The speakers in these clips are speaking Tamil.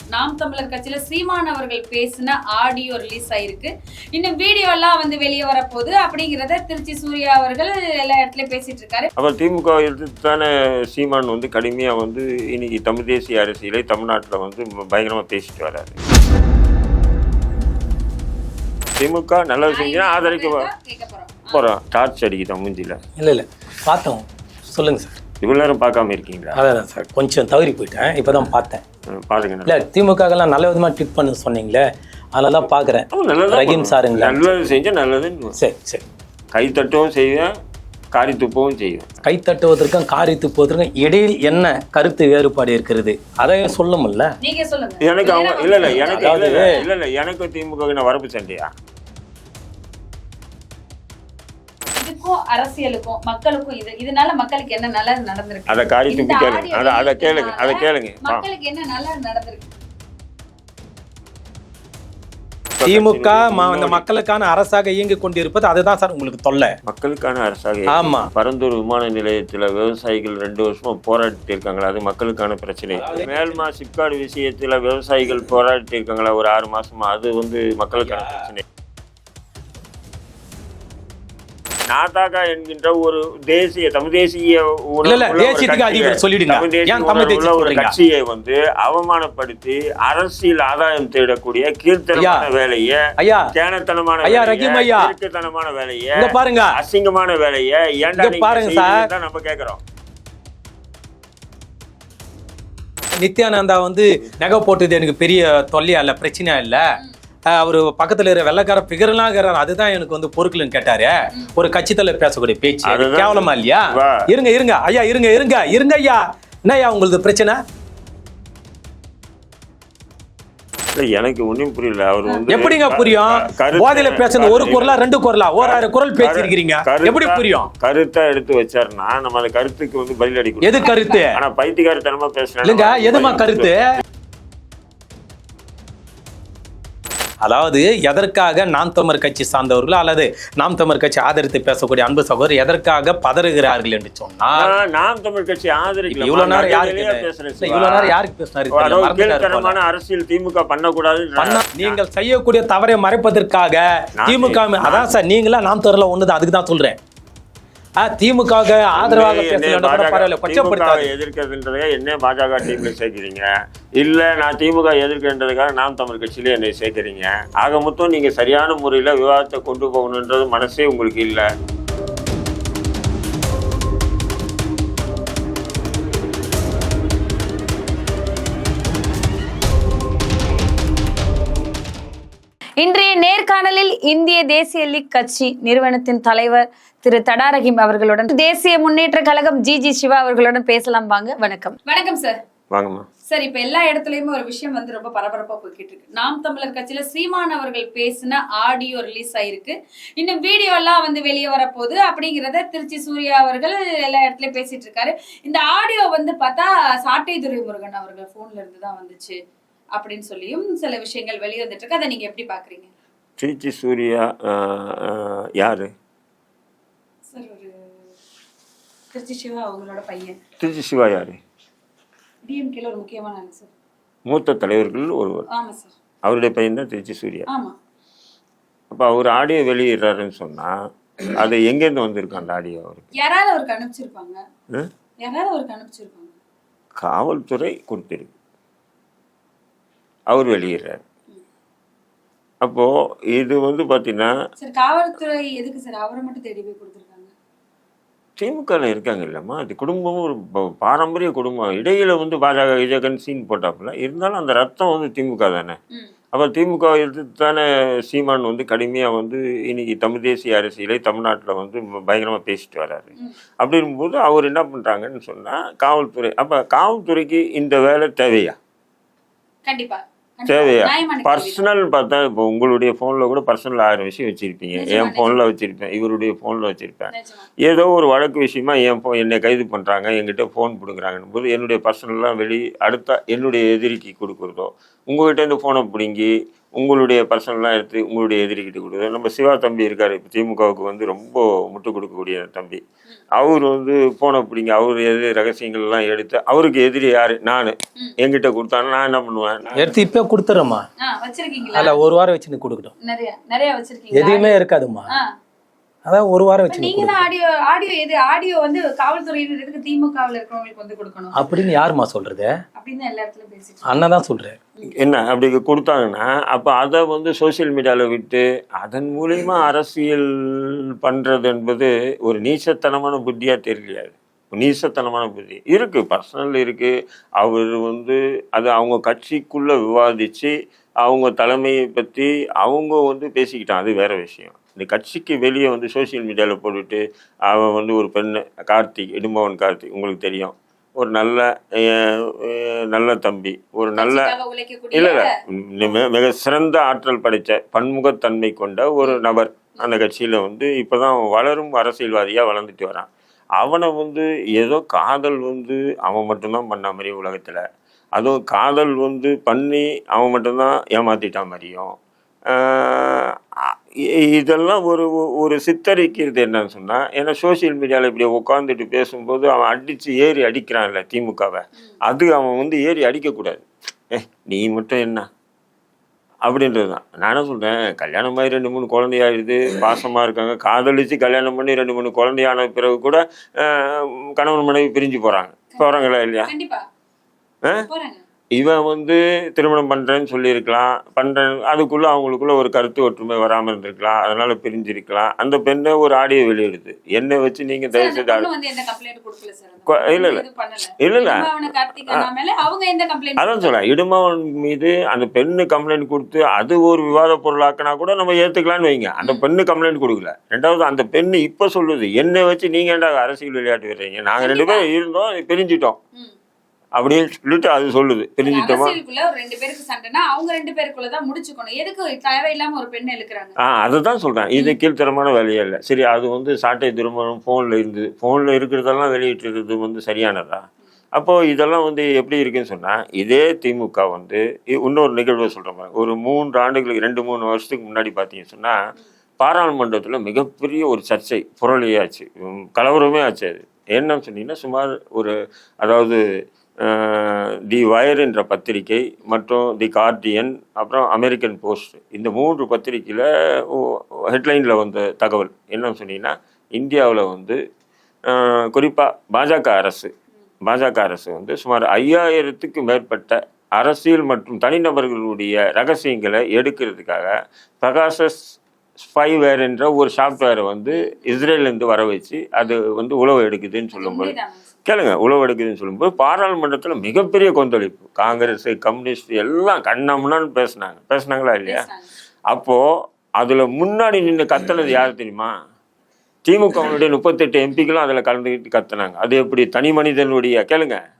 நாம் தமிழர் கட்சியில சீமான் அவர்கள் பேசின ஆடியோ ரிலீஸ் ஆயிருக்கு. இன்னும் வீடியோ எல்லாம் வந்து வெளியே வரப்போகுது. அப்படிங்கிறத திருச்சி சூர்யா அவர்கள் எல்லா இடத்துலயும் பேசிட்டு இருக்காரு. அப்புறம் திமுக எதிர்த்து தானே சீமான் வந்து கடுமையாக வந்து இன்னைக்கு தமிழ் தேசிய அரசியலை தமிழ்நாட்டில் வந்து பயங்கரமாக பேசிட்டு வராரு திமுக நல்லது செஞ்சா ஆதரிக்க போறோம். போகிறோம் டார்ச் அடிக்குதான் மூஞ்சில இல்லை இல்லை. பார்த்தோம். சொல்லுங்க சார். இவ்வளோ நேரம் பார்க்காம இருக்கீங்களா? அதான் சார். கொஞ்சம் தவறி போயிட்டேன். இப்போ தான் பார்த்தேன். பாருங்க. இல்லை திமுகலாம் நல்ல விதமாக ட்வீட் பண்ண சொன்னீங்களே அதனால தான் பார்க்குறேன் ரஹீம். சாருங்களா? நல்லது செஞ்சா நல்லதுன்னு சரி சரி. கை தட்டவும் செய்வேன் காரி துப்பவும் செய்வேன் கை தட்டுவதற்கும் காரி துப்புவதற்கும் இடையில் என்ன கருத்து வேறுபாடு இருக்கிறது? அதை சொல்லமுல்ல? நீங்க சொல்லுங்க. எனக்கு அவங்க இல்ல இல்ல எனக்கு இல்ல அதாவது- இல்ல, இல்ல இல்ல எனக்கு திமுக நான் வரப்பு சண்டையா? இதுக்கும் அரசியலுக்கும் மக்களுக்கும் இது இதனால மக்களுக்கு என்ன நல்லது நடந்திருக்கு? அதை காரி இந்த துப்பி கேளுங்க அதை அதை கேளுங்க. அதை கேளுங்க. மக்களுக்கு என்ன நல்லது நடந்திருக்கு? திமுக ம- இந்த மக்களுக்கான அரசாக இயங்கிக் கொண்டிருப்பது அதுதான் சார் உங்களுக்கு தொல்லை. மக்களுக்கான அரசாக ஆமா. பரந்தூர் விமான நிலையத்துல விவசாயிகள் ரெண்டு வருஷமா போராடிட்டு இருக்காங்களா? அது மக்களுக்கான பிரச்சனை. மேல்மா சிப்காடு விஷயத்துல விவசாயிகள் போராடிட்டு இருக்காங்களா? ஒரு ஆறு மாசமா. அது வந்து மக்களுக்கான பிரச்சனை. நாதாகா என்கின்ற ஒரு தேசிய தமிழ் தேசிய ஒரு தேசியத்துக்கு கட்சியை- ஏன் வந்து அவமானப்படுத்தி அரசியல் ஆதாயம் தேடக்கூடிய கீழ்த்தரமான வேலையை ஐயா. கேனத்தனமான ஐயா, ரஹீம் ஐயா. கிறுக்குத்தனமான வேலையை பாருங்க. அசிங்கமான வேலையை ஏன்டா நீங்க பாருங்க சார். தான் நம்ம கேக்குறோம். நித்யானந்தா வந்து நகை போட்டது எனக்கு பெரிய தொல்லையா இல்ல பிரச்சனையா இல்ல? அவரு பக்கத்துல இருக்கிற வெள்ளக்கார பிகரெல்லாம் இருக்கிறார். அதுதான் எனக்கு வந்து பொறுக்கலன்னு கேட்டாரு. ஒரு கட்சி தலைவர் பேசக்கூடிய பேச்சு. கேவலமா இல்லையா. இருங்க இருங்க. ஐயா இருங்க இருங்க. இருங்க ஐயா. என்னய்யா உங்களுக்கு பிரச்சனை? எனக்கு ஒண்ணும் புரியல. அவர் வந்து எப்படிங்க புரியும்? போதையில பேசுறது ஒரு குரலா ரெண்டு குரலா? ஓராயிரம் குரல் பேசியிருக்கிறீங்க. எப்படி புரியும்? கருத்தா எடுத்து வச்சாருன்னா நம்ம அந்த கருத்துக்கு வந்து பதில் அடி எது கருத்து? ஆனா பைத்தியக்காரத்தனமா பேசுறேன் இல்லைங்க எதுமா கருத்து? அதாவது எதற்காக நாம் தமிழர் கட்சி சார்ந்தவர்கள் அல்லது நாம் தமிழர் கட்சி ஆதரித்து பேசக்கூடிய அன்பு சகோதரர் எதற்காக பதறுகிறார்கள் என்று சொன்னால் நாம் தமிழ் கட்சி ஆதரிக்கல. இவ்வளவு நேரம் யாருக்கு இவ்வளவு நேரம் யாருக்கு பேசினாரு அரசியல் திமுக பண்ணக்கூடாது பண்ணா நீங்கள் செய்யக்கூடிய தவறை மறைப்பதற்காக திமுக அதான் சார் நீங்களா நாம் தமிழ்ல ஒண்ணுதான் அதுக்கு தான் சொல்றேன். ஆ, திமுக ஆதரவாக பரவாயில்ல எதிர்க்கிறதுன்றதுக்காக என்ன பாஜக டீம்ல சேர்க்கிறீங்க. இல்ல நான் திமுக எதிர்க்கிறதுக்காக நாம் தமிழ் கட்சியில என்னை சேர்க்கிறீங்க. ஆக மொத்தம் நீங்க சரியான முறையில விவாதத்தை கொண்டு போகணுன்றது மனசே உங்களுக்கு இல்ல. இன்றைய நேர்காணலில் இந்திய தேசிய லீக் கட்சி நிறுவனத்தின் தலைவர் திரு தடாரஹிம் அவர்களுடன் தேசிய முன்னேற்ற கழகம் ஜி ஜி சிவா அவர்களுடன் பேசலாம். வாங்க வணக்கம். வணக்கம் சார். வாங்கம்மா. சார் இப்ப எல்லா இடத்துலயுமே ஒரு விஷயம் வந்து ரொம்ப பரபரப்பா போய்கிட்டு இருக்கு. நாம் தமிழர் கட்சியில சீமான் அவர்கள் பேசின ஆடியோ ரிலீஸ் ஆயிருக்கு. இன்னும் வீடியோ எல்லாம் வந்து வெளியே வரப்போகுது. அப்படிங்கிறத திருச்சி சூர்யா அவர்கள் எல்லா இடத்துலயும் பேசிட்டு இருக்காரு. இந்த ஆடியோ வந்து பார்த்தா சாட்டை துரைமுருகன் அவர்கள் போன்ல இருந்து தான் வந்துச்சு அப்படின்னு சொல்லியும் சில விஷயங்கள் வெளியே வந்துட்டு இருக்கு. அதை நீங்க எப்படி பாக்குறீங்க? திருச்சி சூர்யா யாரு? சார் ஒரு திருச்சி சிவா அவங்களோட பையன். திருச்சி சிவா யாரு? டிஎம்கேல ஒரு முக்கியமான ஆளு சார். மூத்த தலைவர்கள் ஒருவர். ஆமா சார். அவருடைய பையன் தான் திருச்சி சூர்யா. ஆமா. அப்போ அவர் ஆடியோ வெளியிடுறாருன்னு சொன்னா அது எங்கேருந்து வந்திருக்கு அந்த ஆடியோ அவருக்கு? யாராவது அவருக்கு அனுப்பிச்சிருப்பாங்க? யாராவது அவருக்கு அனுப்பிச்சிருப்பாங்க. காவல்துறை கொடுத்திருக்கு. அவர் வெளியிடுறார். அப்போ இது வந்து பார்த்தீங்கன்னா சார் காவல்துறை எதுக்கு சார்? அவரை மட்டும் தேடி போய் கொடுத்துருக்காங்க. திமுகவில் இருக்காங்க இல்லைம்மா அது குடும்பமும் ஒரு பாரம்பரிய குடும்பம். இடையில வந்து பாஜக விஜயகன் சீன் போட்டாப்புல. இருந்தாலும் அந்த ரத்தம் வந்து திமுக தானே. அப்போ திமுக எதிர்த்து தானே சீமான் வந்து கடுமையாக வந்து இன்னைக்கு தமிழ் தேசிய அரசியலை தமிழ்நாட்டில் வந்து பயங்கரமாக பேசிட்டு வராரு. அப்படி இருக்கும்போது அவர் என்ன பண்ணுறாங்கன்னு சொன்னால் காவல்துறை அப்போ காவல்துறைக்கு இந்த வேலை தேவையா? கண்டிப்பா. தேவையா. பர்சனல் பார்த்தா இப்போ உங்களுடைய ஃபோனில் கூட பர்சனல் ஆயிரம் விஷயம் வச்சிருப்பீங்க. என் ஃபோனில் வச்சிருப்பேன். இவருடைய ஃபோனில் வச்சிருப்பேன். ஏதோ ஒரு வழக்கு விஷயமா என் ஃபோன் என்னை கைது பண்ணுறாங்க என்கிட்ட ஃபோன் பிடுங்குறாங்கன்னு போது என்னுடைய பர்சனல்லாம் வெளி அடுத்த என்னுடைய எதிரிக்கு கொடுக்குறதோ உங்ககிட்ட இந்த ஃபோனை பிடுங்கி உங்களுடைய பர்சனல்லாம் எடுத்து உங்களுடைய எதிரிக்கிட்ட கொடுக்குறது நம்ம சிவா தம்பி இருக்காரு இப்போ திமுகவுக்கு வந்து ரொம்ப முட்டு கொடுக்கக்கூடிய தம்பி. அவர் வந்து போன பிடிங்க அவர் எது ரகசியங்கள்லாம் எடுத்து அவருக்கு எதிரி யாரு? நான். என்கிட்ட கொடுத்தாலும் நான் என்ன பண்ணுவேன்? எடுத்து இப்போ கொடுத்துறேம்மா. அதில் ஒரு வாரம் வச்சுன்னு கொடுக்கட்டும். நிறைய நிறைய வச்சிருக்கீங்களா? எதுவுமே இருக்காதும்மா. ஆ. அதான் ஒரு வாரம் வச்சுன்னு நீங்க தான் ஆடியோ ஆடியோ எது ஆடியோ வந்து காவல்துறையினர் எதுக்கு திமுகவில் இருக்கிறவங்களுக்கு வந்து கொடுக்கணும். அப்படின்னு யாரும்மா சொல்றது? அப்படின்னு எல்லா இடத்துலயும் பேசிட்டு அண்ணன் தான் சொல்றேன் என்ன அப்படி கொடுத்தாங்கன்னா அப்போ அதை வந்து சோஷியல் மீடியாவில் விட்டு அதன் மூலியமா அரசியல் பண்ணுறது என்பது ஒரு நீச்சத்தனமான புத்தியாக தெரியலையாது நீசத்தனமான புத்தி. இருக்கு பர்சனல் இருக்கு. அவர் வந்து அது அவங்க கட்சிக்குள்ள விவாதிச்சு அவங்க தலைமையை பற்றி அவங்க வந்து பேசிக்கிட்டான் அது வேற விஷயம். இந்த கட்சிக்கு வெளியே வந்து சோஷியல் மீடியாவில் போட்டுட்டு அவன் வந்து ஒரு பெண்ணு கார்த்திக் இடும்பவன் கார்த்திக் உங்களுக்கு தெரியும். ஒரு நல்ல நல்ல தம்பி. ஒரு நல்ல இல்ல இல்ல. மிக சிறந்த ஆற்றல் படைத்த பன்முகத்தன்மை கொண்ட ஒரு நபர் அந்த கட்சியில வந்து இப்பதான் வளரும் அரசியல்வாதியா வளர்ந்துட்டு வரான். அவனை வந்து ஏதோ காதல் வந்து அவன் மட்டும்தான் பண்ண மாதிரி உலகத்துல. அதுவும் காதல் வந்து பண்ணி அவன் மட்டும்தான் ஏமாத்திட்டான் மாதிரியும். இதெல்லாம் ஒரு ஒரு சித்தரிக்கிறது என்னன்னு சொன்னா ஏன்னா சோஷியல் மீடியாவில் இப்படி உட்காந்துட்டு பேசும்போது அவன் அடிச்சு ஏறி அடிக்கிறான்ல திமுகவை. அது அவன் வந்து ஏறி அடிக்கக்கூடாது. ஏ நீ மட்டும் என்ன? அப்படின்றது தான். நானும் சொல்கிறேன் கல்யாணம் ஆகி ரெண்டு மூணு குழந்தையாயிடுது பாசமாக இருக்காங்க காதலிச்சு கல்யாணம் பண்ணி ரெண்டு மூணு குழந்தையான பிறகு கூட கணவன் மனைவி பிரிஞ்சு போகிறாங்க போகிறாங்களா இல்லையா? ஆ? இவன் வந்து திருமணம் பண்ணுறேன்னு சொல்லியிருக்கலாம். பண்ணுறேன் அதுக்குள்ளே அவங்களுக்குள்ள ஒரு கருத்து ஒற்றுமை வராமல் இருந்திருக்கலாம். அதனால பிரிஞ்சிருக்கலாம். அந்த பெண்ணை ஒரு ஆடியோ வெளியிடுது. என்னை வச்சு நீங்கள் தயவு அந்த செய்து பொண்ணு வந்து எந்த கம்ப்ளைண்ட் கொடுக்கல சார்? அந்த கொ- பொண்ணு இல்ல, இல்ல. இல்ல, இல்ல. அதான் சொல்றேன். இடுமவன் மீது அந்த பெண்ணு கம்ப்ளைண்ட் கொடுத்து அது ஒரு விவாத பொருளாக்கினா கூட நம்ம ஏத்துக்கலாம்னு வைங்க. அந்த பெண்ணு கம்ப்ளைண்ட் கொடுக்கல. ரெண்டாவது அந்த பெண்ணு இப்ப சொல்லுது என்னை வச்சு நீங்க ஏன்டா அரசியல் விளையாட்டு வர்றீங்க நாங்க ரெண்டு பேரும் இருந்தோம் பிரிஞ்சிட்டோம். அப்படின்னு சொல்லிட்டு அது சொல்லுது. ஒரு ரெண்டு பேருக்கு சண்டைனா அவங்க ரெண்டு பேருக்குள்ள தான் முடிச்சுக்கணும். எதுக்கு தேவையில்லாம ஒரு பெண்ணை இழுக்கிறாங்க? ஆ அதை தான் சொல்கிறேன் இது கீழ்த்தரமான வேலையே இல்லை. சரி அது வந்து சாட்டை திருமணம் ஃபோனில் இருந்து ஃபோனில் இருக்கிறதெல்லாம் வெளியிட்டிருக்கிறது வந்து சரியானதா? அப்போது இதெல்லாம் வந்து எப்படி இருக்குன்னு சொன்னால் இதே திமுக வந்து இன்னொரு நிகழ்வை சொல்கிறேன் ஒரு மூன்று ஆண்டுகளுக்கு ரெண்டு மூணு வருஷத்துக்கு முன்னாடி பார்த்தீங்கன்னு சொன்னால் பாராளுமன்றத்தில் மிகப்பெரிய ஒரு சர்ச்சை புரளியாச்சு. கலவரமே ஆச்சு அது. என்னன்னு சொன்னீங்கன்னா சுமார் ஒரு அதாவது தி வயர் என்ற பத்திரிகை மற்றும் தி கார்டியன் அப்புறம் அமெரிக்கன் போஸ்ட். இந்த மூன்று பத்திரிக்கையில் ஹெட்லைனில் வந்த தகவல். என்னன்னு சொன்னீங்கன்னா இந்தியாவில் வந்து குறிப்பாக பாஜக அரசு. பாஜக அரசு வந்து சுமார் ஐயாயிரத்துக்கு மேற்பட்ட அரசியல் மற்றும் தனிநபர்களுடைய ரகசியங்களை எடுக்கிறதுக்காக பிரகாசஸ் ஸ்பைவேர் என்ற ஒரு சாஃப்ட்வேரை வந்து இஸ்ரேல்லேருந்து வர வச்சு அது வந்து உழவு எடுக்குதுன்னு சொல்லும்போது கேளுங்க உழவு எடுக்குதுன்னு சொல்லும்போது பாராளுமன்றத்தில் மிகப்பெரிய கொந்தளிப்பு. காங்கிரஸ் கம்யூனிஸ்ட் எல்லாம் கண்ணாமுன்னான்னு பேசுனாங்க. பேசுனாங்களா இல்லையா? பேசுறாங்க. அப்போ அதுல முன்னாடி நின்று கத்துனது யார் தெரியுமா? திமுகவுடைய முப்பத்தெட்டு எம்பிக்களும் அதுல கலந்துக்கிட்டு கத்துனாங்க. அது எப்படி தனி மனிதனுடைய கேளுங்க.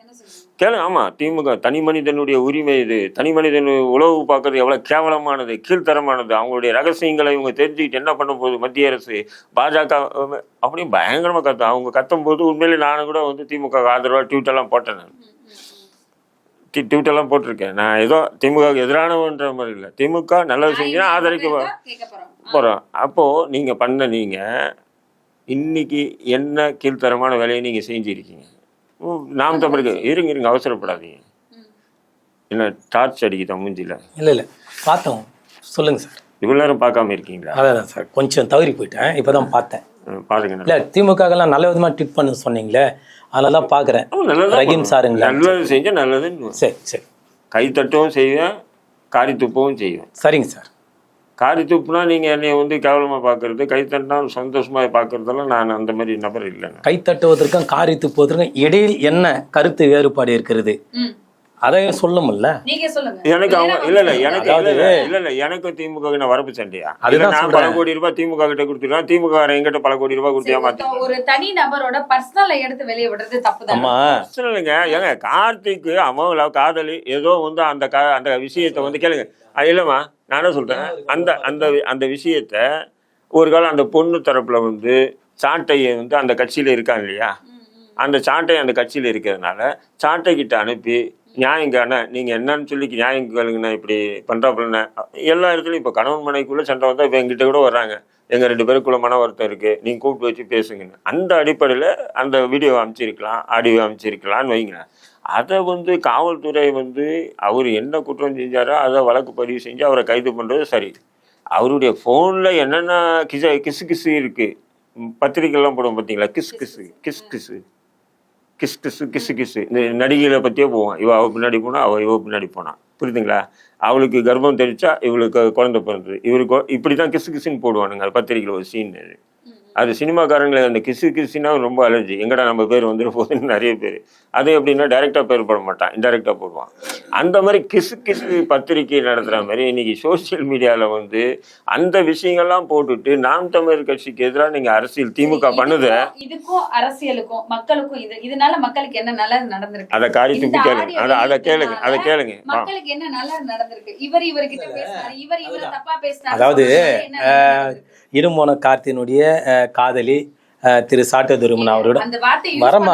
என்ன சொல்றீங்க கேளுங்க ஆமா திமுக தனி மனிதனுடைய உரிமை இது. தனி மனிதன் உழவு பார்க்கறது எவ்வளவு கேவலமானது கீழ்த்தரமானது. அவங்களுடைய ரகசியங்களை இவங்க தெரிஞ்சுக்கிட்டு என்ன பண்ண போகுது மத்திய அரசு? பாஜக அஹ், அப்படியே பயங்கரமா கத்து அவங்க கத்தும் போது உண்மையிலே நானும் கூட வந்து திமுக ஆதரவா ட்வீட்டெல்லாம் போட்டேன் நான். ட்வீட்டெல்லாம் போட்டிருக்கேன். நான் ஏதோ திமுகவுக்கு எதிரானவன்ற மாதிரி இல்லை. திமுக நல்லது செஞ்சா நான் ஆதரிக்க. போகிறோம் அப்போது நீங்கள் பண்ண நீங்கள் இன்னைக்கு என்ன கீழ்த்தரமான வேலையை நீங்கள் செஞ்சிருக்கீங்க? நாம் தமிழுக்கு. இருங்க இருங்க அவசரப்படாதீங்க. என்ன டார்ச் அடிக்குதா மூஞ்சில இல்லை இல்லை. பார்த்தோம். சொல்லுங்க சார். இவ்வளோ நேரம் பார்க்காம இருக்கீங்களா? அதான் சார். கொஞ்சம் தவறி போயிட்டேன். இப்போ தான் பார்த்தேன் பாருங்க. இல்லை திமுகலாம் நல்ல விதமாக ட்ரீட் பண்ண சொன்னீங்களே அதனால தான் பார்க்குறேன். ரஹீம். சாருங்களா? நல்லது செஞ்சா நல்லதுன்னு. சரி சரி. கை தட்டவும் செய்வேன் காரி துப்பவும் செய்வேன். சரிங்க சார். காரி துப்புனா நீங்கள் என்னை வந்து கேவலமாக பார்க்கறது கை தட்டினா சந்தோஷமாக பார்க்கறதெல்லாம் நான் அந்த மாதிரி நபர் இல்லைங்க. கை தட்டுவதற்கும் காரி துப்புவதற்கும் இடையில் என்ன கருத்து வேறுபாடு இருக்கிறது? ம். அதையும் சொல்லுமில்ல. நீங்க சொல்லுங்க. எனக்கு அவங்க இல்ல இல்ல எனக்கு இல்ல இல்ல அதாவது- இல்ல இல்ல எனக்கு திமுக நான் வரப்பு சண்டையா? அதுதான் அதுதான் நான் பல சொல்றேன். கோடி ரூபாய் திமுக கிட்ட கொடுத்துருவேன் திமுக எங்கிட்ட பல கோடி ரூபாய் கொடுத்து ஏமாத்தி ஒரு- தனி நபரோட பர்சனலை எடுத்து வெளியே விடுறது தப்பு ஆமா இல்லைங்க ஏங்க கார்த்திக் அவன் காதலி ஏதோ வந்து அந்த கா அந்த விஷயத்தை வந்து கேளுங்க. அது இல்லைம்மா நானே சொல்றேன்? அந்த அந்த அந்த விஷயத்த ஒரு காலம் அந்த பொண்ணு தரப்புல வந்து சாட்டையை வந்து அந்த கட்சியில இருக்காங்க இல்லையா? அந்த சாட்டை அந்த கட்சியில இருக்கிறதுனால சாட்டை கிட்ட அனுப்பி நியாயம் நீங்கள் என்னன்னு சொல்லி நியாயம் கேளுங்கண்ணா இப்படி பண்ணுறாப்புலண்ணே எல்லா இடத்துலையும் இப்போ கணவன் மனைக்குள்ளே சண்டை வந்தால் இப்போ எங்கிட்ட கூட வர்றாங்க. எங்கள் ரெண்டு பேருக்குள்ள மன வருத்தம் இருக்குது நீங்கள் கூப்பிட்டு வச்சு பேசுங்கன்னு அந்த அடிப்படையில் அந்த வீடியோ அமைச்சிருக்கலாம் ஆடியோ அமைச்சிருக்கலான்னு வைங்களேன். அதை வந்து காவல்துறை வந்து அவர் என்ன குற்றம் செஞ்சாரோ அதை வழக்கு பதிவு செஞ்சு அவரை கைது பண்ணுறது சரி. அவருடைய ஃபோனில் என்னென்ன கிச கிசு கிசு இருக்குது பத்திரிக்கைலாம் போடும் பார்த்தீங்களா கிஸ் கிசு கிஸ் கிசு. கிஸ் கிசு கிசு கிசு இந்த நடிகைகளை பற்றியே போவான் இவள் அவ பின்னாடி போனா அவள் இவள் பின்னாடி போனான் புரியுதுங்களா? அவளுக்கு கர்ப்பம் தெரிச்சா இவளுக்கு குழந்தை பிறந்தது. இவருக்கு இப்படி தான் கிசு கிசுன்னு போடுவானுங்க பத்திரிக்கையில் ஒரு சீன் அது சினிமாக்காரங்களுக்கு அந்த கிசு கிசுனா ரொம்ப அலர்ஜி. எங்கடா நம்ம பேர் வந்துட போகுதுன்னு நிறைய பேர். அது எப்படின்னா டைரக்டா பேர் போட மாட்டான். இன்டெரக்டா போடுவான். அந்த மாதிரி கிசு கிசு பத்திரிக்கை நடத்துற மாதிரி இன்னைக்கு சோசியல் மீடியால வந்து அந்த விஷயங்கள்லாம் போட்டுட்டு நாம் தமிழர் கட்சிக்கு எதிராக நீங்க அரசியல் திமுக பண்ணுத. இதுக்கும் அரசியலுக்கும் மக்களுக்கும் இது இதனால மக்களுக்கு என்ன நல்லது நடந்திருக்கு? அதை காரி இந்த துப்பி கேளுங்க. அதை அதை கேளுங்க. அதை கேளுங்க. மக்களுக்கு என்ன நல்லது நடந்திருக்கு? இவர் இவர்கிட்ட பேசினாரு இவர் இவர தப்பா பேசினாரு அதாவது, கார்த்தியினுடைய அஹ், காதலி திரு சாட்ட துருமன் அவரோட வரமா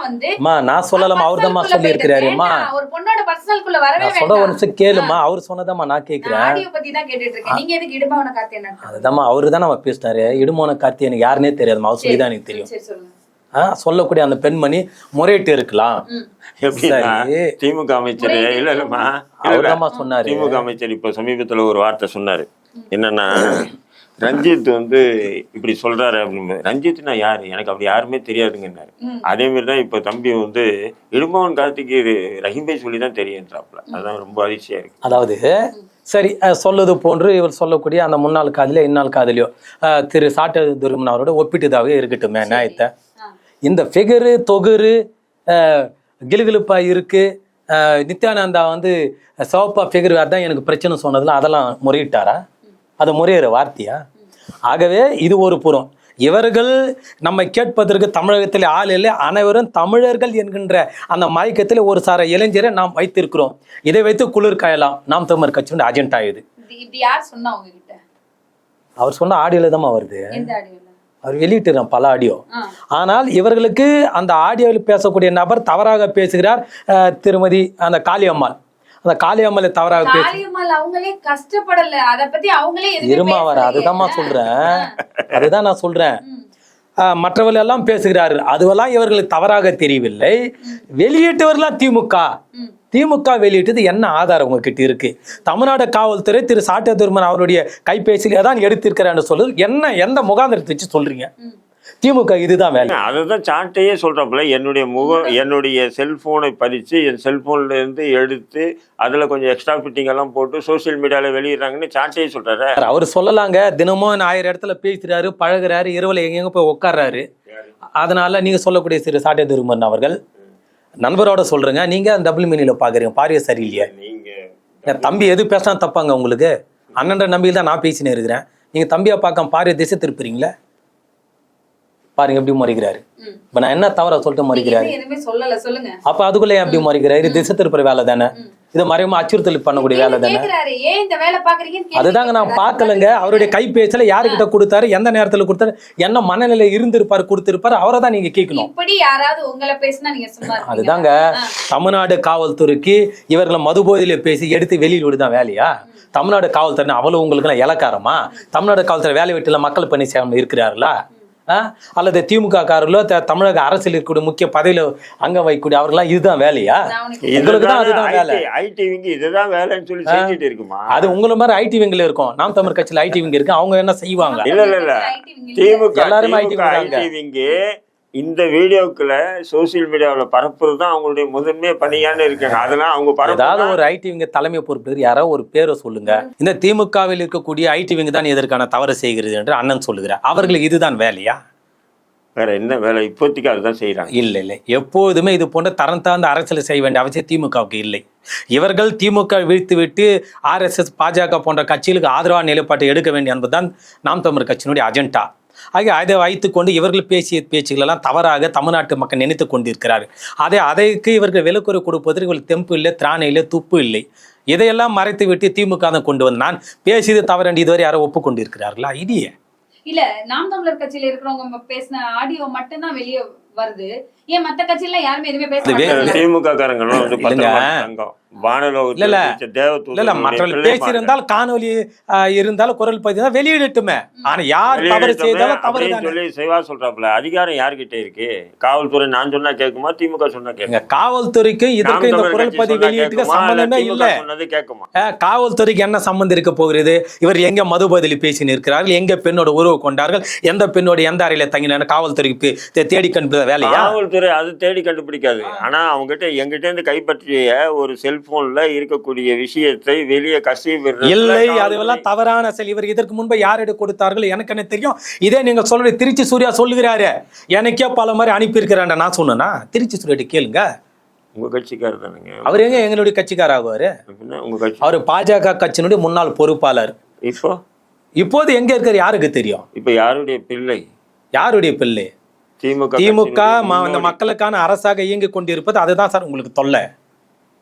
வந்து அம்மா நான் சொல்லலாமா அவர் தான் personal சொல்லி இருக்கிறாரு குள்ள அம்மா போயிட்டு ஒரு பொண்ணோட பர்சனல்குள்ள வரவே நான் சொல்ற ஒரு நிமிஷம் கேளுமா அவர் சொன்னதாம்மா நான் கேட்கிறேன் அதுதாம்மா அவரு தான் நம்ம பேசினாரு இடுமோன கார்த்தி எனக்கு யாருன்னே தெரியாதுமா அவர் சொல்லி தான் எனக்கு தெரியும். சொல்லக்கூடிய அந்த பெண்மணி முறையிட்டு இருக்கலாம். திமுக அமைச்சர் இல்ல இல்லம்மா. சொன்னாரு. திமுக அமைச்சர் இப்ப சமீபத்துல ஒரு வார்த்தை சொன்னாரு. என்னன்னா ரஞ்சித் வந்து இப்படி சொல்றாரு அப்படின்னு. ரஞ்சித்னா யாரு? எனக்கு அப்படி யாருமே தெரியாதுங்கன்னாரு. அதே மாதிரி தான் இப்ப தம்பி வந்து இடும்பவன் கார்த்திக்கு ரஹீம்பை சொல்லி தான் தெரியுன்றாப்புல. அதான் ரொம்ப அதிர்ச்சியா இருக்கு. அதாவது சரி சொல்லுது போன்று இவர் சொல்லக்கூடிய அந்த முன்னாள் காதலியோ இந்நாள் காதலியோ திரு சாட்ட துருமன் அவரோட ஒப்பிட்டுதாவே இருக்கட்டுமே நியாயத்தை. இந்த ஃபிகரு தொகுரு கிலுகிலுப்பா இருக்கு. நித்யானந்தா வந்து சிவப்பா ஃபிகர் அதான் எனக்கு பிரச்சனை சொன்னதுல அதெல்லாம் முறையிட்டாரா? அது முறையிற வார்த்தையா? ஆகவே இது ஒரு புறம். இவர்கள் நம்மை கேட்பதற்கு தமிழகத்தில் ஆள் இல்லை அனைவரும் தமிழர்கள் என்கின்ற அந்த மயக்கத்தில் ஒரு சார இளைஞரை நாம் வைத்திருக்கிறோம். இதை வைத்து குளிர் காயலாம். நாம் தமிழர் கட்சியோட அஜெண்டா உங்ககிட்ட? அவர் சொன்ன ஆடியோல தான் வருது. அவர் வெளியிட்டுறான் பல ஆடியோ. ஆனால் இவர்களுக்கு அந்த ஆடியோவில் பேசக்கூடிய நபர் தவறாக பேசுகிறார் திருமதி அந்த காளியம்மாள். அந்த காளியம்மாளை தவறாக காளியம்மாள் அவங்களே கஷ்டப்படல. அத பத்தி அவங்களே இருமா வர. அதுதான்மா சொல்றேன். அதுதான் நான் சொல்றேன். மற்றவர்கள் எல்லாம் பேசுகிறார்கள். அதுவெல்லாம் இவர்களுக்கு தவறாக தெரியவில்லை. வெளியிட்டவர்களாம் திமுக. திமுக வெளியிட்டது என்ன ஆதாரம் உங்ககிட்ட இருக்கு? தமிழ்நாடு காவல்துறை திரு சாட்டதுர்மன் அவருடைய கைபேசியிலே தான் எடுத்திருக்கிறான்னு சொல்லுது என்ன எந்த முகாந்திரத்தை வச்சு சொல்றீங்க. திமுக இதுதான் வேலை. அதுதான் சாட்டையே சொல்றாப்புல என்னுடைய முகம் என்னுடைய செல்போனை பதிச்சு என் செல்போன்ல இருந்து எடுத்து அதுல கொஞ்சம் எக்ஸ்ட்ரா ஃபிட்டிங் எல்லாம் போட்டு சோஷியல் மீடியால வெளியிடுறாங்கன்னு சாட்டையே சொல்றாரு. அவர் சொல்லலாங்க. தினமும் நான் ஆயிரம் இடத்துல பேசுறாரு பழகுறாரு இரவுல எங்கெங்க போய் உட்கார்றாரு அதனால நீங்க சொல்லக்கூடிய திரு சாட்டதுர்மன் அவர்கள் நண்பரோட சொல்றேங்க. நீங்க அந்த டபுள் மீனிங்ல பாக்குறீங்க. பாரிய சரியில்லையா. நீங்க என் தம்பி எது பேசினா தப்பாங்க உங்களுக்கு? அண்ணன்ற நம்பியில் தான் நான் பேசினே இருக்கிறேன். நீங்க தம்பியா பார்க்காம பாரிய திசை திருப்புறீங்களே? பாருங்க எப்படி மறைக்கிறாரு. இப்ப நான் என்ன தவறா சொல்லிட்டு மறைக்கிறாரு? அப்ப அதுக்குள்ள எப்படி மறைக்கிறாரு? திசை திருப்புற வேலை தானே. இது மறைமுக அச்சுறுத்தல் பண்ணக்கூடிய வேலை தானே? அதுதாங்க நான். பார்க்கலங்க. அவருடைய கைபேசியில யாருக்கிட்ட கொடுத்தாரு? எந்த நேரத்துல கொடுத்தாரு? என்ன மனநிலை இருந்திருப்பாரு கொடுத்திருப்பாரு? அவரை தான் நீங்க கேட்கணும். இப்படி யாராவது உங்களை பேசினா நீங்க சும்மா இருப்பீங்களா? அதுதாங்க. தமிழ்நாடு காவல்துறைக்கு இவர்களை மதுபோதையில பேசி எடுத்து வெளியில் விடுதான் வேலையா? தமிழ்நாடு காவல்துறை அவ்வளவு உங்களுக்கு எல்லாம் இலக்காரமா தமிழ்நாடு காவல்துறை வேலை வீட்டுல மக்கள் பணி செய்யாம இருக்கிறார்களா? அல்லது திமுக காரர்களோ தமிழக அரசியல் இருக்கக்கூடிய முக்கிய பதவியில அங்க வைக்கக்கூடிய அவர்களாம் இதுதான் வேலையா? உங்களுக்கு தான் அதுதான் வேலை. ஐடிவிங்க இதுதான் வேலைன்னு சொல்லி செஞ்சுட்டு இருக்குமா? அது உங்களை மாதிரி ஐடி விங்கில் இருக்கும். நாம் தமிழ் கட்சியில் ஐடி விங்க இருக்கு. அவங்க என்ன செய்வாங்க? இல்ல இல்ல விங்க. திமுக எல்லாருமே IT விங்க. இந்த வீடியோக்களை சோசியல் மீடியாவில் பரப்புறது தான் அவங்களுடைய முதன்மை பணியான்னு இருக்காங்க. அதெல்லாம் அவங்க ஏதாவது பரப்பு ஒரு ஐடி விங்க தலைமை பொறுப்பு யாரோ ஒரு பேரை சொல்லுங்க. இந்த திமுகவில் இருக்கக்கூடிய ஐடி விங்க தான் இதற்கான தவறு செய்கிறது என்று அண்ணன் சொல்லுகிறார். அவர்களுக்கு இதுதான் வேலையா? வேற என்ன வேலை? இப்போதைக்கு அதுதான் செய்யறாங்க இல்லை இல்லை. எப்போதுமே இது போன்ற தரம் தாழ்ந்த அரசியல் செய்ய வேண்டிய அவசியம் திமுகவுக்கு இல்லை. இவர்கள் திமுக வீழ்த்து விட்டு ஆர்எஸ்எஸ் பாஜக போன்ற கட்சிகளுக்கு ஆதரவான நிலைப்பாட்டை எடுக்க வேண்டிய என்பதுதான் நாம் தமிழர் கட்சியினுடைய அஜெண்டா. ஆகிய அதை வைத்துக்கொண்டு இவர்கள் பேசிய பேச்சுகள் எல்லாம் தவறாக தமிழ்நாட்டு மக்கள் நினைத்து கொண்டிருக்கிறார்கள். அதை அதைக்கு இவர்கள் விலக்குறை கொடுப்பதற்கு இவர்கள் தெம்பு இல்லை திராணை இல்லை துப்பு இல்லை. இதையெல்லாம் மறைத்து விட்டு திமுக தான் கொண்டு வந்து நான் பேசியது தவறு இதுவரை யாரோ ஒப்புக்கொண்டிருக்கிறார்களா? இது இல்ல நாம் தமிழர் கட்சியில இருக்கிறவங்க பேசின ஆடியோ மட்டும்தான் வெளியே வருது. ஏன் மத்த கட்சியில யாருமே எதுவுமே பேச அது வே- மாட்டாங்க? திமுக காரங்களும் வந்து. பத்திரமா. பேசியிருந்தால் காணொலி இருந்தாலும் குரல் பதிவு தான் வெளியிடட்டுமே. ஆனா யார் தவறு செய்தாலும் தவறு சொல்லி செய்வா சொல்றாப்புல. அதிகாரம் யார்கிட்ட இருக்கு? காவல்துறை நான் சொன்னா கேட்குமா? திமுக சொன்னா கேட்குமா? காவல்துறைக்கும் இதற்கு நாம் இந்த குரல் பதிவு வெளியிட்டுக்க? சம்பந்தமே இல்ல. காவல்துறைக்கு என்ன சம்பந்தம் இருக்க போகிறது? இவர் எங்க மது பதிலி பேசி நிற்கிறார்கள்? எங்க பெண்ணோட உறவு கொண்டார்கள்? எந்த பெண்ணோட எந்த அறையில தங்கினான்னு காவல்துறைக்கு தேடி கண்டுபிடித்த வேலையா? காவல்துறை அது தேடி கண்டுபிடிக்காது. ஆனா அவங்க கிட்ட எங்கிட்ட இருந்து கைப்பற்றிய ஒரு செல்போன்ல இருக்கக்கூடிய விஷயத்தை வெளியே விடுறதுல இல்லை அதுவெல்லாம் தவறான செயல். இவர் இதற்கு முன்பு யாரிடம் கொடுத்தார்கள்? எனக்கு என்ன தெரியும்? இதே நீங்க சொல்ற திருச்சி சூர்யா சொல்லுகிறாரு. எனக்கே பல மாதிரி அனுப்பியிருக்கிறாண்ட நான் சொன்னேனா? திருச்சி சூர்யா கேளுங்க. உங்க கட்சிக்காரர் தானுங்க. அவர் எங்க? எங்களுடைய கட்சிக்கார ஆகுவாரு உங்க கட்சி அவர் பாஜக கட்சியினுடைய முன்னாள் பொறுப்பாளர். இப்போ? இப்போது எங்க இருக்காரு? யாருக்கு தெரியும்? இப்ப யாருடைய பிள்ளை? யாருடைய பிள்ளை? திமுக திமுக முன்னோடி. மக்களுக்கான அரசாக இயங்கிக் கொண்டிருப்பது அதுதான் சார் உங்களுக்கு தொல்லை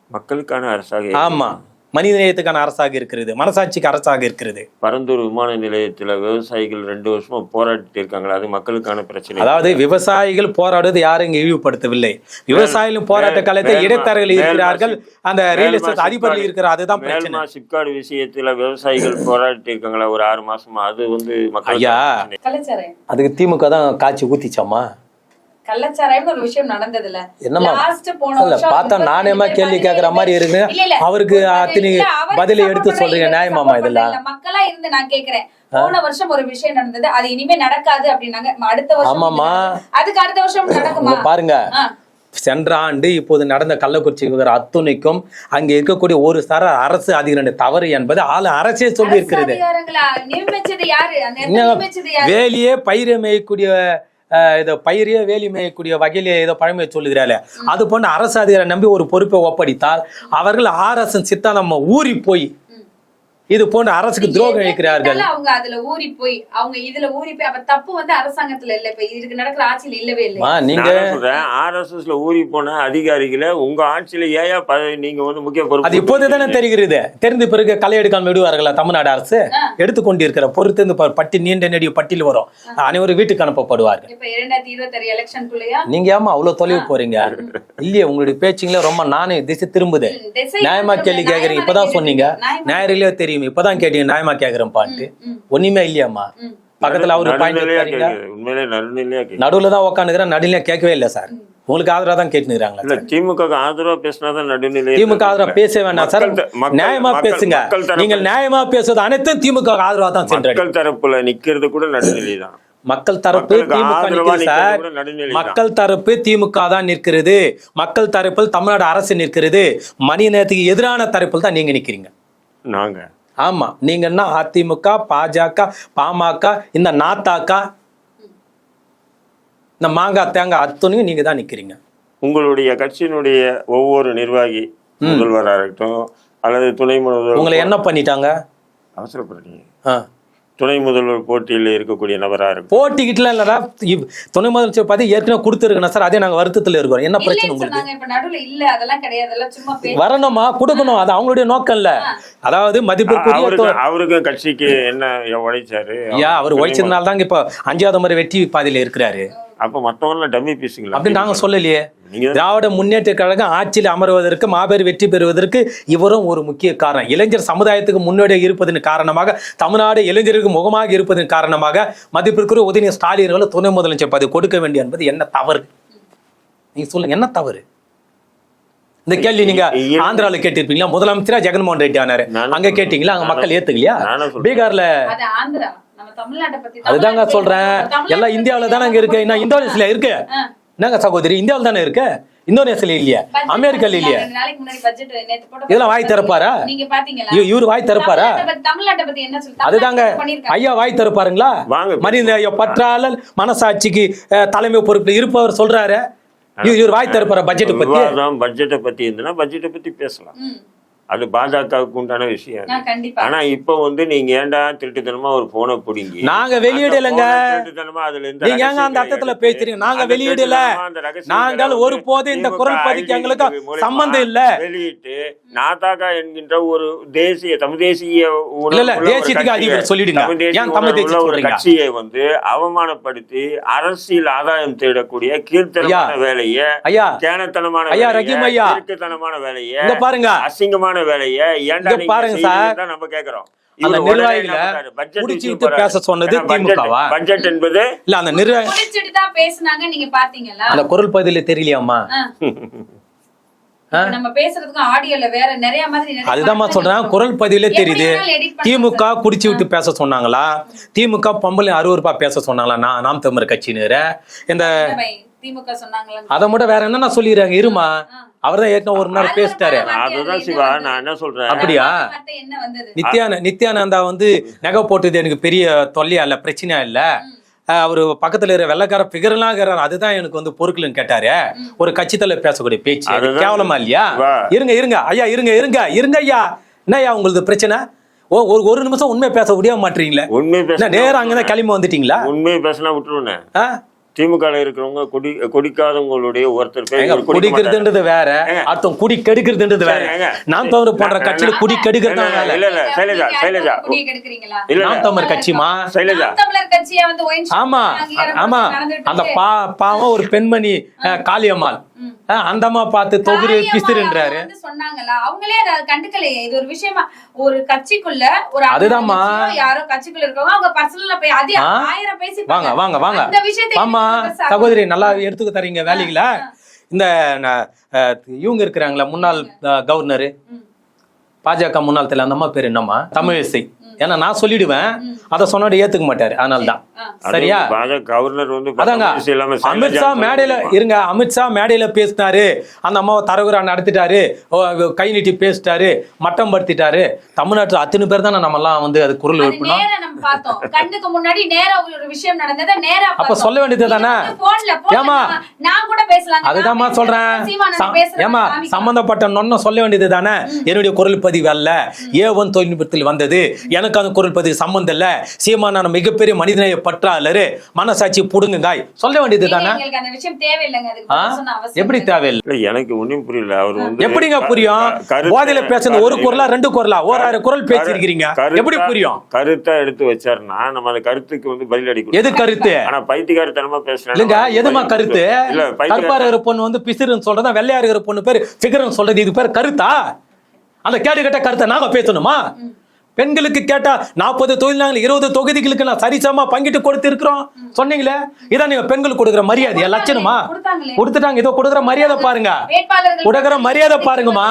மக்களுக்கான அரசாக ஆமா மனிதநேயத்துக்கான அரசாக இருக்கிறது மனசாட்சிக்கு அரசாக இருக்கிறது. பரந்தூர் விமான நிலையத்துல விவசாயிகள் ரெண்டு வருஷமா போராடிட்டு இருக்காங்களா அது மக்களுக்கான பிரச்சனை. அதாவது விவசாயிகள் போராடுவது யாரும் இங்க இழிவுபடுத்தவில்லை. விவசாயிகளும் போராட்ட இடைத்தரகர்கள் மேல்மா இருக்கிறார்கள். அந்த ரியல் எஸ்டேட் அதிபர்கள் இருக்கிற அதுதான் பிரச்சனை. சிப்காடு விஷயத்துல விவசாயிகள் போராடிட்டு இருக்காங்களா ஒரு ஆறு மாசமா அது வந்து மக்கள் ஐயா. அதுக்கு திமுக தான் காய்ச்சி ஊத்திச்சாமா கள்ளச்சாராயம் ஒரு விஷயம் நடந்ததுல பார்த்தா நானேமா கேள்வி கேட்கிற மாதிரி. இருக்கு. அவருக்கு அத்தனை பதிலை எடுத்து சொல்றீங்க. நியாயமாமா இதெல்லாம்? மக்களா இருந்து நான் கேக்குறேன் போன வருஷம் ஒரு விஷயம் நடந்தது அது இனிமே நடக்காது அப்படின்னாங்க அடுத்த வருஷம் ஆமாம்மா. அதுக்கு அடுத்த வருஷம் நடக்குமா இங்க பாருங்க. சென்ற ஆண்டு இப்போது நடந்த கள்ளக்குறிச்சி விவகார அத்துணைக்கும் அங்க இருக்கக்கூடிய ஒரு சார அரசு அதிகாரி தவறு என்பது ஆளு அரசே சொல்லி இருக்கிறது வேலியே பயிரை மேயக்கூடிய இதை பயிரே வேலி மேயக்கூடிய வகையிலே ஏதோ பழமையை சொல்லுகிறாரு அது போன்ற அரசு அதிகாரி நம்பி ஒரு பொறுப்பை ஒப்படைத்தால் அவர்கள் ஆர்எஸ் சித்தாந்தம் ஊறி போய் இது போன்ற அரசுக்கு துரோகம் இழைக்கிறார்கள் அவங்க அதுல ஊறி போய் அவங்க இதுல ஊறி போய் அப்ப தப்பு வந்து அரசாங்கத்துல இல்ல. இப்ப இதுக்கு நடக்கிற ஆட்சியில இல்லவே இல்லை. அம்மா, நீங்க சொல்றேன் ஆர்எஸ்எஸ்ல ஊறி போன அதிகாரிகளை உங்க ஆட்சியில ஏயா பதவி நீங்க வந்து முக்கிய பொறுப்பு அது இப்போது தானே தெரிகிறது. தெரிந்த பிறகு களை எடுக்காமல் விடுவார்களா தமிழ்நாடு அரசு? எடுத்துக்கொண்டிருக்கிற பொறுத்து இந்த பட்டி நீண்ட நெடிய பட்டியல் வரும். அனைவரும் வீட்டுக்கு அனுப்பப்படுவார்கள். இப்ப இரண்டாயிரத்தி இருபத்தி ஆறு எலெக்ஷனுக்குள்ளயா? நீங்க ஏமா அவ்வளவு தொலைவு போறீங்க? இல்லையே உங்களுடைய பேச்சுங்களே ரொம்ப நானே திசை திரும்புது நியாயமா கேள்வி கேக்குறீங்க இப்பதான் சொன்னீங்க. நியாயமான நியாயிலே தெரியும். இப்பதான் கேட்டீங்க நியாயமா கேக்குறேன் பாட்டு. ஒண்ணுமே இல்லையாம்மா. பக்கத்துல அவரு நடுவுல தான் உட்காந்துக்கிறேன் நடுநிலையா கேட்கவே இல்லை சார். உங்களுக்கு ஆதரவா தான் கேட்டுக்கிறாங்களா இல்ல திமுக ஆதரவா பேசினாதான் நடுநிலை திமுக ஆதரவா பேச வேண்டாம் சார். நியாயமா பேசுங்க. நீங்கள் நியாயமா பேசுவது அனைத்தும் திமுக ஆதரவா தான் மக்கள் தரப்புல நிக்கிறது கூட நடுநிலை தான். மக்கள் தரப்பு திமுக சார். மக்கள் தரப்பு திமுக தான் நிற்கிறது. மக்கள் தரப்பில் தமிழ்நாடு அரசு நிற்கிறது. மணி நேரத்துக்கு எதிரான தரப்பில் தான் நீங்க நிக்கிறீங்க. நாங்க. ஆமா. நீங்கன்னா அதிமுக பாஜக பாமக இந்த நாத்தாக்கா இந்த மாங்காய் தேங்காய் அத்தனையும் நீங்க தான் நிக்கிறீங்க. உங்களுடைய கட்சியினுடைய ஒவ்வொரு நிர்வாகி முதல்வராக இருக்கட்டும் அல்லது துணை முதல்வர் உங்களை என்ன பண்ணிட்டாங்க? அவசரப்படுறீங்க. ஆ. துணை முதல்வர் போட்டியில் இருக்கக்கூடிய நபரா இருக்கும். போட்டிக்கிட்டுலாம் இல்லடா. துணை முதலமைச்சர் பத்தி ஏற்கனவே கொடுத்துருக்கணும் சார். அதே நாங்க வருத்தத்துல இருக்கோம் என்ன பிரச்சனை உங்களுக்கு? சொன்னாங்க. இப்ப நடுவுல இல்ல. அதெல்லாம் கிடையாது. அதெல்லாம் சும்மா பேச்சு. வரணுமா? கொடுக்கணும்? அது அவங்களுடைய நோக்கம் இல்ல. அதாவது தோ- அவருக்கு கட்சிக்கு என்ன உழைச்சாரு? ஐயா அவர் உழைச்சதுனால தாங்க இப்ப அஞ்சாவது முறை வெற்றி பாதையில இருக்கிறாரு. அப்ப மத்தவங்க டம்மி பீஸுங்களா அப்படி நாங்க சொல்லலையே. நீங்க திராவிட முன்னேற்ற கழகம் ஆட்சியில் அமர்வதற்கு மாபெரும் வெற்றி பெறுவதற்கு இவரும் ஒரு முக்கிய காரணம். இளைஞர் சமுதாயத்துக்கு முன்னோடியாக இருப்பதன் காரணமாக தமிழ்நாடு இளைஞருக்கு முகமாக இருப்பதன் காரணமாக மதிப்பிற்குரிய உதய ஸ்டாலின்களும் துணை முதலமைச்சர் பதவி கொடுக்க வேண்டிய என்பது என்ன தவறு? நீங்க சொல்லுங்க என்ன தவறு? இந்த கேள்வி நீங்க ஆந்திரால கேட்டிருப்பீங்களா? முதலமைச்சரா ஜெகன்மோகன் ரெட்டி ஆனாரு. அங்க கேட்டீங்களா? அங்க மக்கள் ஏத்துக்கலையா. பீகார்ல அதுதாங்க சொல்றேன். எல்லாம் இந்தியாவில தானே அங்க இருக்கு என்ன இந்தோனேஷியா இருக்கு. என்னங்க சகோதரி? இந்தியாவில தானே இருக்கு? இந்தோனேஷியால இல்லையா. அமெரிக்கால இல்லையா. இதெல்லாம் வாய் திறப்பாரா? நீங்க பாத்தீங்களா? இவ- இவரு வாய் திறப்பாரா? அதுதாங்க. ஐயா வாய் திறப்பாருங்களா? வாங்க. மனித பற்றாளர் மனசாட்சிக்கு தலைமை பொறுப்புல இருப்பவர் சொல்றாரு. இவர் இவர் வாய் திறப்பாரா பட்ஜெட் பத்தி? பட்ஜெட்டை பத்தி இருந்ததுன்னா பட்ஜெட்டை பத்தி பேசலாம். அது பாஜகவுக்கு உண்டான விஷயம் நான் கண்டிப்பா. ஆனா இப்ப வந்து நீங்க ஏன்டா திருட்டுத்தனமா ஒரு போனை பிடிங்கி? நாங்க வெளியிடலைங்க. திருட்டுத்தனமா அதுல இருந்து நீங்க ஏங்க அந்த அர்த்தத்துல பேசுறீங்க? நாங்க வெளியிடல நாங்கள் வந்து ஒருபோது இந்த குரல் பதிக்கு எங்களுக்கு சம்பந்தம் இல்ல. வெளியிட்டு நாதாகா என்கின்ற ஒரு தேசிய தமிழ் தேசிய கட்சியை, வந்து அவமானப்படுத்தி அரசியல் ஆதாயம் தேடக்கூடிய கீழ்த்தனமான. வேலையை ஐயா கேனத்தனமான ஐயா, வேலையை, ரஹீம் ஐயா. கிறுக்குத்தனமான வேலையை இங்க பாருங்க அசிங்கமான வேலையை ஏன்டா பாருங்க நம்ம கேக்குறோம் அந்த நிர்வாகிகளை. பேச சொன்னது திமுகவா? budget என்பது இல்ல அந்த நிர்வாக பேசுனாங்க நீங்க பாத்தீங்களா அந்த குரல் ஆ. இப்ப நம்ம பேசுறதுக்கும் ஆடியோல வேற நிறைய மாதிரி மாற்றங்கள் சொல்றேன். குரல் எப்படி தெரியுது. திமுக. குடிச்சு விட்டு பேச சொன்னாங்களா? திமுக பொம்பளை அறுபது ரூபாய் பேச சொன்னாங்களா? நான் நாம் தமிழர் கட்சியினர். இந்த திமுக சொன்னாங்களா அதை மட்டும் வேற என்னன்னா சொல்லிடுறாங்க? இருமா? அவர் தான் ஏற்கனவே ஒரு நேரம் பேசிட்டாரு. அதுதான் சிவா நான் என்ன சொல்றேன்? அப்படியா? வார்த்தை என்ன வந்தது? நித்யான நித்யானந்தா வந்து நகை போட்டது எனக்கு பெரிய தொல்லையா இல்ல பிரச்சனையா இல்ல? அவரு பக்கத்துல இருக்கிற வெள்ளக்கார பிகர்லாம் இருக்கிறார் அதுதான் எனக்கு வந்து பொறுக்கலன்னு கேட்டாரு. ஒரு கட்சி தலைவர் பேசக்கூடிய பேச்சு. கேவலமா இல்லையா. இருங்க இருங்க. ஐயா இருங்க இருங்க. இருங்க ஐயா. என்ன ஐயா உங்களுக்கு பிரச்சனை? ஓ ஒரு ஒரு நிமிஷம் உண்மை பேச முடிய மாட்டீங்களே உண்மை பேச நேரம் அங்கதான் கிளம்பி வந்துட்டீங்களா? உண்மையை பேசினா விட்டுருவேன். ஆ? திமுக ல இருக்கிறவங்க குடி குடிக்காதவங்களுடைய ஒருத்தர் பேர். குடிக்கிறதுன்றது வேற. அர்த்தம் குடி கெடுக்கிறதுன்றது வேற. நாம் தமிழர் போன்ற நான் கட்சியில குடி கெடுக்கிறது இல்ல இல்ல சைலஜா சைலஜா? இல்ல நாம் தமிழர் கட்சிமா சைலஜா ஆமா ஆமா அந்த. பா பாவம் ஒரு பெண்மணி அஹ், காளியம்மாள் அஹ், அந்த அம்மா பார்த்து காளியம்மாள் பிசிறுன்றாரு சொன்னாங்களா? அவங்களே அதை கண்டுக்கலையே. இது ஒரு விஷயமா ஒரு கட்சிக்குள்ள ஒரு அதுதான்மா. யாரோ கட்சிக்குள்ள இருக்கவங்க அவங்க பர்சனலா போய் அதே? ஆயிரம் பேசி வாங்க வாங்க வாங்க. அந்த விஷயத்தை ஆமா சகோதரி நல்லா எடுத்துக்க தரீங்க வேலைகளை. இந்த இவங்க இருக்கிறாங்களா முன்னாள் கவர்னர். பாஜக முன்னாள் தலைவர் அந்த அம்மா பேர் என்னம்மா? தமிழிசை. ஏன்னா நான் சொல்லிடுவேன். அதை சொன்னாடி ஏத்துக்க மாட்டாரு. அதனால தான். சரியா? கவர்னர் வந்து அதாங்க. அமித்ஷா மேடையில? இருங்க. அமித்ஷா மேடையில பேசினாரு. அந்த அம்மாவை தரகுரா நடத்திட்டாரு. கை நீட்டி பேசிட்டாரு. மட்டம் படுத்திட்டாரு. தமிழ்நாட்டுல அத்தனை பேர் தான் நம்ம எல்லாம் வந்து அது குரல் அது எழுப்பினோம். நேரா நம்ம பார்த்தோம். கண்ணுக்கு முன்னாடி நேரா ஒரு விஷயம் நடந்ததை நேரா அப்ப. சொல்ல வேண்டியது தானே? ஏம்மா? நான் கூட பேசலாம். அதுதாம்மா சொல்றேன். ஏமா சம்பந்தப்பட்ட நொன்ன சொல்ல வேண்டியது தானே? என்னுடைய குரல் பதிவு அல்ல. ஏ ஒன் தொழில்நுட்பத்தில் வந்தது. எனக்கு அந்த குரல் பதிவு சம்பந்தம் இல்ல. சீமானான மிகப்பெரிய மனிதனைய பற்றாளரு. மனசாட்சி புடுங்குங்காய் சொல்ல வேண்டியது தானே? எங்களுக்கு அந்த விஷயம் தேவையில்லைங்க. அதுக்கு ஆ? பதில் சொன்ன அவசியம் எப்படி. தேவையில்லை? இல்ல எனக்கு ஒண்ணும் புரியல. அவர் எப்படிங்க புரியும்? போதையில பேசுறது ஒரு கரு- குரலா ரெண்டு குரலா? ஓராயிரம் குரல் கரு- பேசியிருக்கிறீங்க. கருத்தா- எப்படி புரியும்? கருத்தா எடுத்து வச்சாருன்னா நம்ம அந்த கருத்துக்கு வந்து பதிலடி கொடுக்கணும். எது கருத்து? ஆனா பைத்தியக்காரத்தனமா பேசுறேன் இல்லங்க எதுமா கருத்து? கருப்பா இருக்கிற பொண்ணு வந்து பிசிறுன்னு சொல்றதா வெள்ளையா இருக்கிற பொண்ணு பேர் ஃபிகர்னு சொல்றது இது பேர் கருத்தா? அந்த கேடு கட்ட கருத்தை நாங்க பேசணுமா? பெண்களுக்கு கேட்டா நாற்பது தொழிலாளர்கள் இருபது தொகுதிகளுக்கு நான் சரிசமா பங்கிட்டு கொடுத்து இருக்கிறோம் சொன்னீங்களே? இதான் நீங்க பெண்களுக்கு கொடுக்குற மரியாதையா? லட்சணமா? கொடுத்தாங்களே. கொடுத்துட்டாங்க. இதோ கொடுக்குற மரியாதை பாருங்க. கொடுக்குற மரியாதை பாருங்கம்மா.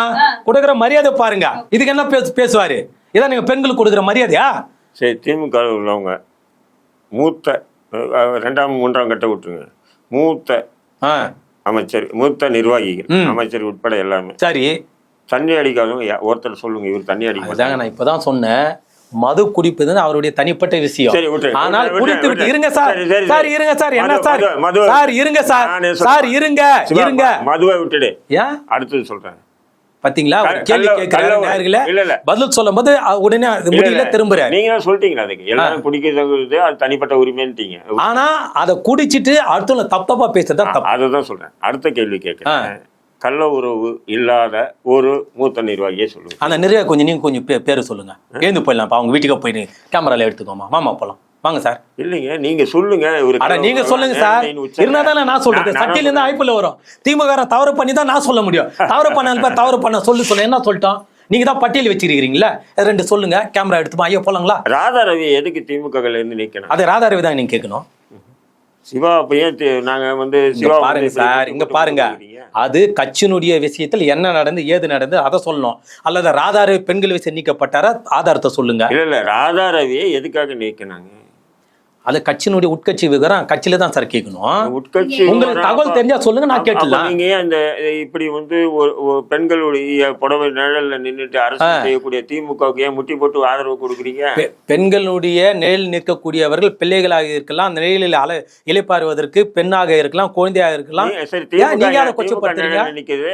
கொடுக்குற மரியாதை பாருங்க. இதுக்கு என்ன பேசு பேசுவாரு? இதான் நீங்க பெண்களுக்கு கொடுக்குற மரியாதையா? சரி திமுக உள்ளவங்க மூத்த ரெண்டாம் மூன்றாம் கட்ட விட்டுருங்க. மூத்த ஆ, அமைச்சர் மூத்த நிர்வாகிகள். அமைச்சர் உட்பட எல்லாமே. சரி. தண்ணி அடிக்காதவங்க ஒருத்தர் சொல்லுங்க இவர் தண்ணி அடிக்க. நான் இப்பதான் சொன்னேன். மது குடிப்பது அவருடைய தனிப்பட்ட விஷயம். ஆனால் குடித்து விட்டு. இருங்க சார் சரி. இருங்க சார் என்ன சார். சார் இருங்க சார். சார் இருங்க இருங்க. மதுவை விட்டுடு. ஏன் அடுத்தது சொல்றேன். பாத்தீங்களா? கேள்வி இல்ல. பதில் சொல்லும் போது உடனே அது முடியல இல்ல. திரும்புறாரு. நீங்க தான் சொல்லிட்டீங்களா அதுக்கு? எல்லாரும் குடிக்கிறது அது தனிப்பட்ட உரிமைன்ட்டீங்க. ஆனா அதை குடிச்சிட்டு அடுத்தவங்க தப்பு தப்பா. பேசுறது அதுதான் சொல்றேன். அடுத்த கேள்வி கேட்கிறேன். கள்ள உறவு இல்லாத ஒரு மூத்த நிர்வாகியே சொல்லுங்க. அந்த நிறைய கொஞ்சம் நீங்க கொஞ்சம் பே- பேரு சொல்லுங்க. எழுந்து போயிடலாம். இப்ப அவங்க வீட்டுக்கு போயிட்டு கேமரால எடுத்துக்கோமா? மாமா போலாம். வாங்க சார். இல்லைங்க நீங்க சொல்லுங்க. ஒரு நீங்க சொல்லுங்க சார். இருந்தா தானே நான் சொல்றது? சட்டில இருந்து ஐப்புல வரும். திமுக தவறு பண்ணி தான் நான் சொல்ல முடியும். தவறு பண்ண தவறு பண்ண சொல்லு சொல்ல. என்ன சொல்லிட்டோம் நீங்க தான் பட்டியல் வச்சிருக்கீங்களா ரெண்டு சொல்லுங்க. கேமரா எடுத்துமா? ஐயோ போலாங்களா? ராதா ரவி எதுக்கு திமுக இருந்து நீக்கணும்? அது ராதாரவி தான் நீங்க கேட்கணும். சிவா அப்ப ஏன் நாங்க வந்து சிவா பாருங்க சார் இங்க பாருங்க. அது கட்சியினுடைய விஷயத்தில் என்ன நடந்து ஏது நடந்து அதை சொல்லணும். அல்லது ராதாரவி பெண்கள் விஷயம் நீக்கப்பட்டாரா? ஆதாரத்தை சொல்லுங்க. இல்ல இல்ல ராதா ரவியை எதுக்காக நீக்கினாங்க? அது கட்சியினுடைய உட்கட்சி விவரம் கட்சியில தான் சார் கேட்கணும். உட்கட்சி உங்களுக்கு தகவல் தெரிஞ்சா சொல்லுங்க நான் கேட்டுலாம் நீங்க அந்த இப்படி வந்து பெண்களுடைய புடவை நிழல்ல நின்னுட்டு அரசு செய்யக்கூடிய திமுகவுக்கு ஏன் முட்டி போட்டு ஆதரவு கொடுக்குறீங்க? பெண்களுடைய நிழலில் நிற்கக்கூடியவர்கள் பிள்ளைகளாக இருக்கலாம் நிழலில் அல இலைப்பாறுவதற்கு பெண்ணாக இருக்கலாம் குழந்தையாக இருக்கலாம். நீங்க- அதை கொச்சப்படுத்துறீங்க? நிக்குது?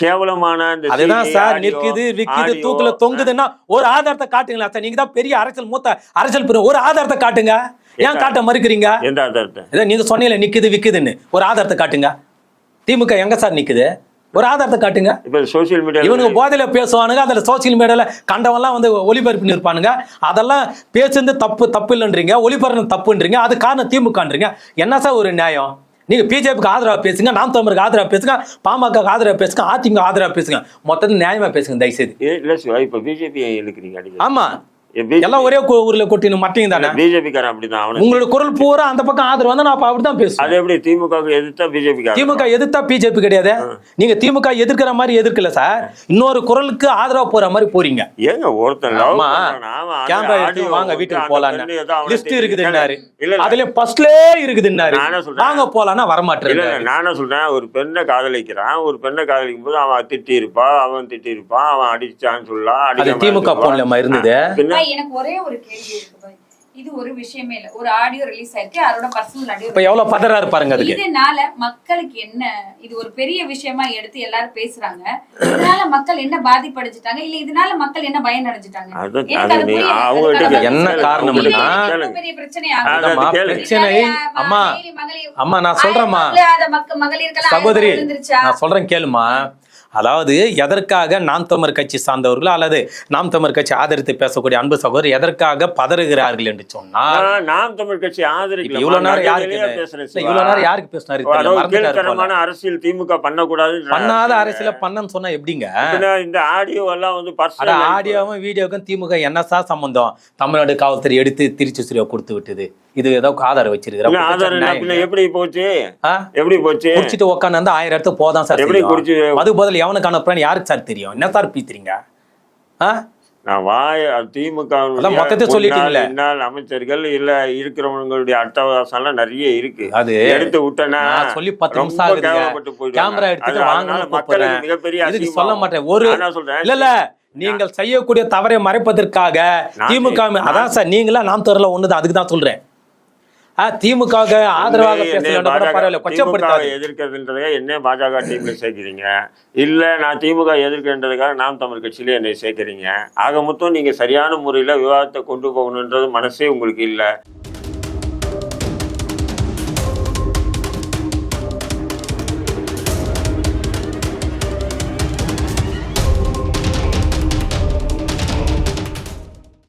கேவலமான அதுதான் சார் நிற்குது விக்குது தூக்குல தொங்குதுன்னா ஒரு ஆதாரத்தை காட்டுங்களா சார். நீங்க தான் பெரிய அரசியல் மூத்த அரசியல் பெரிய ஒரு ஆதாரத்தை காட்டுங்க. ஏன் காட்ட மறுக்கிறீங்க? எந்த ஆதாரத்தை? நீங்க நிக்குது விக்குதுன்னு. ஒரு ஆதாரத்தை காட்டுங்க. திமுக எங்க சார் நிக்குது? ஒரு ஆதாரத்தை காட்டுங்க. இப்ப சோசியல் மீடியா இவனுங்க போதையில பேசுவானுங்க அதுல சோசியல் மீடியால கண்டவன்லாம் வந்து ஒளிபரப்பு இருப்பானுங்க அதெல்லாம் பேசுறது தப்பு தப்பு இல்லைன்றீங்க ஒளிபரப்பு தப்புன்றீங்க அது காரணம் திமுகன்றீங்க. என்ன சார் ஒரு நியாயம்? நீங்க பிஜேபிக்கு ஆதரவா பேசுங்க நாம் தமிழருக்கு ஆதரவா பேசுங்க பாமக ஆதரவா பேசுங்க அதிமுக ஆதரவா பேசுங்க. மொத்தத்தில் நியாயமா பேசுங்க தயவுசெய்து. இல்ல இப்ப பிஜேபி இழுக்கிறீங்க அடிக்கடி ஆமா. எல்லாம் ஒரே ஊர்ல கொட்டின மட்டையும் தானே? பிஜேபி காரன் அப்படிதான் அவனுக்கு. உங்களோட குரல் பூரா அந்த பக்கம் ஆதரவு வந்தா நான் அப்ப அப்படிதான் பேசுவேன். அது எப்படி திமுகவுக்கு எதிர்த்தா பிஜேபி திமுக எதிர்த்தா பிஜேபி கிடையாது. நீங்க திமுக எதிர்க்கிற மாதிரி எதிர்க்கல சார் இன்னொரு குரலுக்கு ஆதரவா போற மாதிரி போறீங்க. ஏங்க ஒருத்தன் அவன் கேமரா எடுத்து வாங்க வீட்டுக்கு போலான்னு. அவனை லிஸ்ட் இருக்குதுன்னாரு. அதுல ஃபர்ஸ்ட்லயே இருக்குதுன்னாரு நான் என்ன சொல்றேன்? வாங்க போலான்னா வரமாட்டேன் நானே சொல்றேன். ஒரு பெண்ணை காதலிக்கிறான். ஒரு பெண்ணை காதலிக்கும் போது அவன் திட்டி இருப்பா அவன் திட்டி இருப்பான் அவன் அடிச்சான்னு சொல்லலாம் திமுக இருப்பான். போன்லமா இருந்தது. பாய், எனக்கு ஒரே ஒரு கேள்வி இருக்கு பாய். இது ஒரு விஷயமே இல்ல. ஒரு ஆடியோ ரிலீஸ் ஆயிருக்கு. அதோட பர்சனல் ஆடியோ இப்ப எவ்வளவு பதறாரு பாருங்க அதுக்கு. இதனால மக்களுக்கு என்ன இது ஒரு பெரிய விஷயமா எடுத்து எல்லாரும் பேசுறாங்க. இதனால மக்கள் என்ன பாதிப்படைஞ்சிட்டாங்க? இல்ல இதனால மக்கள் என்ன பயன் அடைஞ்சிட்டாங்க. என்ன. ரொம்ப பெரிய பிரச்சனை அம்மா, அம்மா மகளிர் நான் சொல்றேம்மா. ஆயிரம் சகோதரி? நான் சொல்றேன் கேளுமா அதாவது எதற்காக நாம் தமிழர் கட்சி சார்ந்தவர்களோ அல்லது நாம் தமிழர் கட்சி ஆதரித்து பேசக்கூடிய அன்பு சகோதரர் எதற்காக பதறுகிறார்கள் என்று சொன்னால் நாம் தமிழ் கட்சி ஆதரிக்கல. இவ்வளவு நேரம் யாருக்கு பேசுறேன் இவ்வளவு நேரம் யாருக்கு பேசினாரு? அரசியல் திமுக பண்ணக்கூடாது பண்ணாத அரசியல பண்ணன்னு சொன்னா எப்படிங்க? இந்த ஆடியோ எல்லாம் வந்து ஆடியோவும் வீடியோக்கும் திமுக என்னசா சம்பந்தம்? தமிழ்நாடு காவல்துறை எடுத்து திருச்சி சூர்யா கொடுத்து விட்டது. இது ஏதோ ஆதாரம் வச்சிருக்கிற ஆதாரம் எப்படி போச்சு? எப்படி போச்சு குடிச்சிட்டு உட்காந்து ஆயிரம் இடத்துக்கு போதான் சார் எப்படி. குடிச்சு மது பதில் எவனுக்கு அனுப்புறான்னு யாருக்கு சார் தெரியும் என்ன சார் பீத்துறீங்க ஆ? நான் வாய அது திமுக மொத்தத்தை சொல்லிட்டீங்களே. அமைச்சர்கள் இல்ல இருக்கிறவங்களுடைய அட்டவாசம் எல்லாம் நிறைய இருக்கு அது எடுத்து விட்டனா சொல்லி பத்து நிமிஷம் போயிடுவாங்க. கேமரா எடுத்துட்டு அது-. மக்களுக்கு மிகப்பெரிய இதுக்கு. சொல்ல மாட்டேன் ஒரு சொல்றேன் இல்ல இல்ல நீங்கள் செய்யக்கூடிய தவறை மறைப்பதற்காக திமுக அதான் சார் நீங்களா நாம் தரல ஒண்ணுதான் அதுக்கு தான் சொல்றேன் திமுக ஆதரவாக எதிர்க்கிறதுன்றதுக்காக என்ன பாஜக டீம்ல சேர்க்கிறீங்க. இல்ல நான் திமுக எதிர்க்கிறதுக்காக நாம் தமிழ் கட்சியில என்னை சேர்க்கிறீங்க. ஆக மொத்தம் நீங்க சரியான முறையில விவாதத்தை கொண்டு போகணுன்றது மனசே உங்களுக்கு இல்ல.